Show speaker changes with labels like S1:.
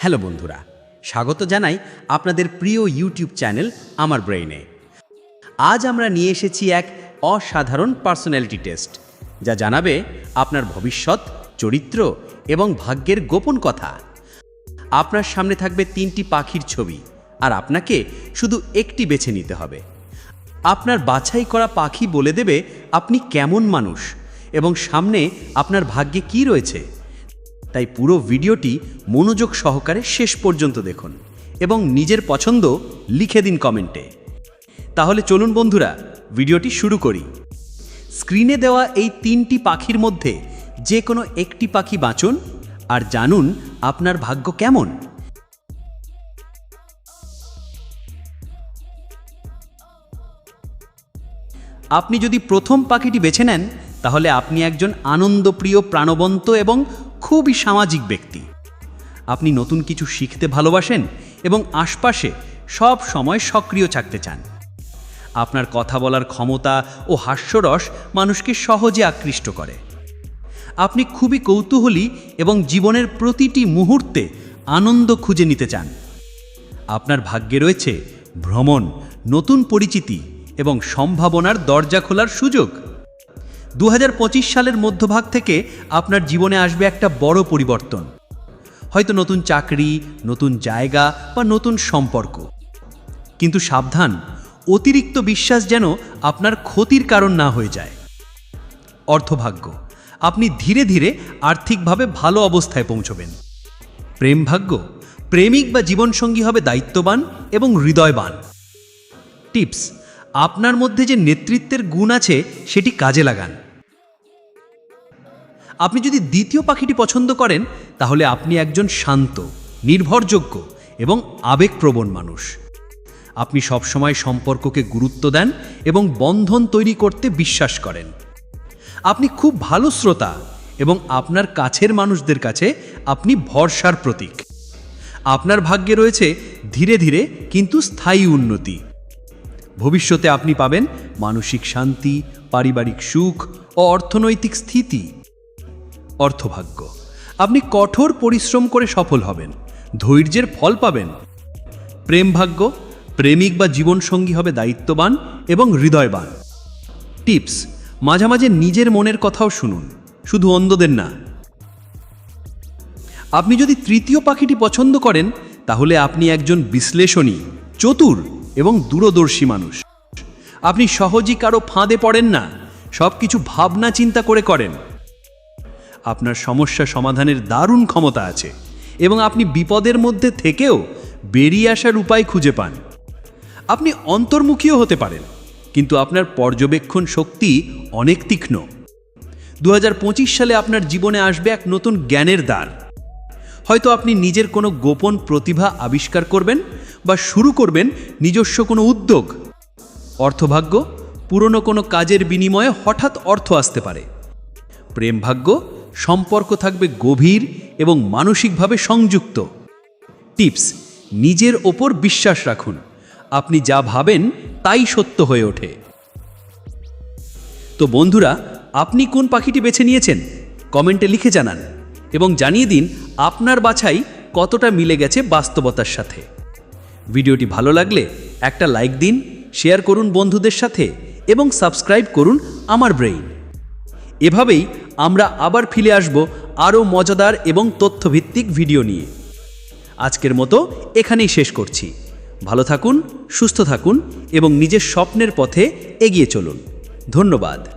S1: Hello বন্ধুরা, স্বাগত জানাই আপনাদের প্রিয় ইউটিউব চ্যানেল আমার ব্রেইনে। আজ আমরা নিয়ে এসেছি এক অসাধারণ পার্সোনালিটি টেস্ট, যা জানাবে আপনার ভবিষ্যৎ, চরিত্র এবং ভাগ্যের গোপন কথা। আপনার সামনে থাকবে তিনটি পাখির ছবি, আর আপনাকে শুধু একটি বেছে নিতে হবে। আপনার বাছাই করা পাখি বলে দেবে আপনি কেমন মানুষ এবং সামনে আপনার ভাগ্যে কি রয়েছে তাই পুরো ভিডিওটি মনোযোগ সহকারে শেষ পর্যন্ত দেখুন এবং নিজের পছন্দ লিখে দিন কমেন্টে। তাহলে চলুন বন্ধুরা, ভিডিওটি শুরু করি। স্ক্রিনে দেওয়া এই তিনটি পাখির মধ্যে যে কোনো একটি পাখি বাঁচুন আর জানুন আপনার ভাগ্য কেমন। আপনি যদি প্রথম পাখিটি বেছে নেন, তাহলে আপনি একজন আনন্দপ্রিয়, প্রাণবন্ত এবং খুবই সামাজিক ব্যক্তি। আপনি নতুন কিছু শিখতে ভালোবাসেন এবং আশপাশে সব সময় সক্রিয় থাকতে চান। আপনার কথা বলার ক্ষমতা ও হাস্যরস মানুষকে সহজে আকৃষ্ট করে। আপনি খুবই কৌতূহলী এবং জীবনের প্রতিটি মুহূর্তে আনন্দ খুঁজে নিতে চান। আপনার ভাগ্যে রয়েছে ভ্রমণ, নতুন পরিচিতি এবং সম্ভাবনার দরজা খোলার সুযোগ। দু হাজার পঁচিশ সালের মধ্যভাগ থেকে আপনার জীবনে আসবে একটা বড় পরিবর্তন। হয়তো নতুন চাকরি, নতুন জায়গা বা নতুন সম্পর্ক। কিন্তু সাবধান, অতিরিক্ত বিশ্বাস যেন আপনার ক্ষতির কারণ না হয়ে যায়। অর্থভাগ্য, আপনি ধীরে ধীরে আর্থিকভাবে ভালো অবস্থায় পৌঁছবেন। প্রেম ভাগ্য প্রেমিক বা জীবনসঙ্গী হবে দায়িত্ববান এবং হৃদয়বান। টিপস, আপনার মধ্যে যে নেতৃত্বের গুণ আছে সেটি কাজে লাগান। আপনি যদি দ্বিতীয় পাখিটি পছন্দ করেন, তাহলে আপনি একজন শান্ত, নির্ভরযোগ্য এবং আবেগপ্রবণ মানুষ। আপনি সবসময় সম্পর্ককে গুরুত্ব দেন এবং বন্ধন তৈরি করতে বিশ্বাস করেন। আপনি খুব ভালো শ্রোতা এবং আপনার কাছের মানুষদের কাছে আপনি ভরসার প্রতীক। আপনার ভাগ্যে রয়েছে ধীরে ধীরে কিন্তু স্থায়ী উন্নতি। ভবিষ্যতে আপনি পাবেন মানসিক শান্তি, পারিবারিক সুখ ও অর্থনৈতিক স্থিতি। অর্থভাগ্য। আপনি কঠোর পরিশ্রম করে সফল হবেন। ধৈর্যের ফল পাবেন। প্রেম ভাগ্য প্রেমিক বা জীবনসঙ্গী হবে দায়িত্ববান এবং হৃদয়বান। টিপস মাঝে মাঝে নিজের মনের কথাও শুনুন। শুধু অন্ধদের না। আপনি যদি তৃতীয় পাখিটি পছন্দ করেন, তাহলে আপনি একজন বিশ্লেষণী, চতুর এবং দূরদর্শী মানুষ। আপনি সহজেই কারও ফাঁদে পড়েন না। সব কিছু ভাবনা চিন্তা করে করেন। আপনার সমস্যা সমাধানের দারুণ ক্ষমতা আছে এবং আপনি বিপদের মধ্যে থেকেও বেরিয়ে আসার উপায় খুঁজে পান। আপনি অন্তর্মুখীও হতে পারেন, কিন্তু আপনার পর্যবেক্ষণ শক্তি অনেক তীক্ষ্ণ। দু হাজার পঁচিশ সালে আপনার জীবনে আসবে এক নতুন জ্ঞানের দ্বার। হয়তো আপনি নিজের কোনো গোপন প্রতিভা আবিষ্কার করবেন বা শুরু করবেন নিজস্ব কোনো উদ্যোগ। অর্থভাগ্য, পুরনো কোনো কাজের বিনিময়ে হঠাৎ অর্থ আসতে পারে। প্রেম ভাগ্য সম্পর্ক থাকবে গভীর এবং মানসিকভাবে সংযুক্ত। টিপস, নিজের ওপর বিশ্বাস রাখুন। আপনি যা ভাবেন তাই সত্য হয়ে ওঠে। তো বন্ধুরা, আপনি কোন পাখিটি বেছে নিয়েছেন? কমেন্টে লিখে জানান এবং জানিয়ে দিন আপনার বাছাই কতটা মিলে গেছে বাস্তবতার সাথে। ভিডিওটি ভালো লাগলে একটা লাইক দিন, শেয়ার করুন বন্ধুদের সাথে এবং সাবস্ক্রাইব করুন আমার ব্রেইন। এভাবেই আমরা আবার ফিরে আসব আরও মজাদার এবং তথ্যভিত্তিক ভিডিও নিয়ে। আজকের মতো এখানেই শেষ করছি। ভালো থাকুন, সুস্থ থাকুন এবং নিজের স্বপ্নের পথে এগিয়ে চলুন। ধন্যবাদ।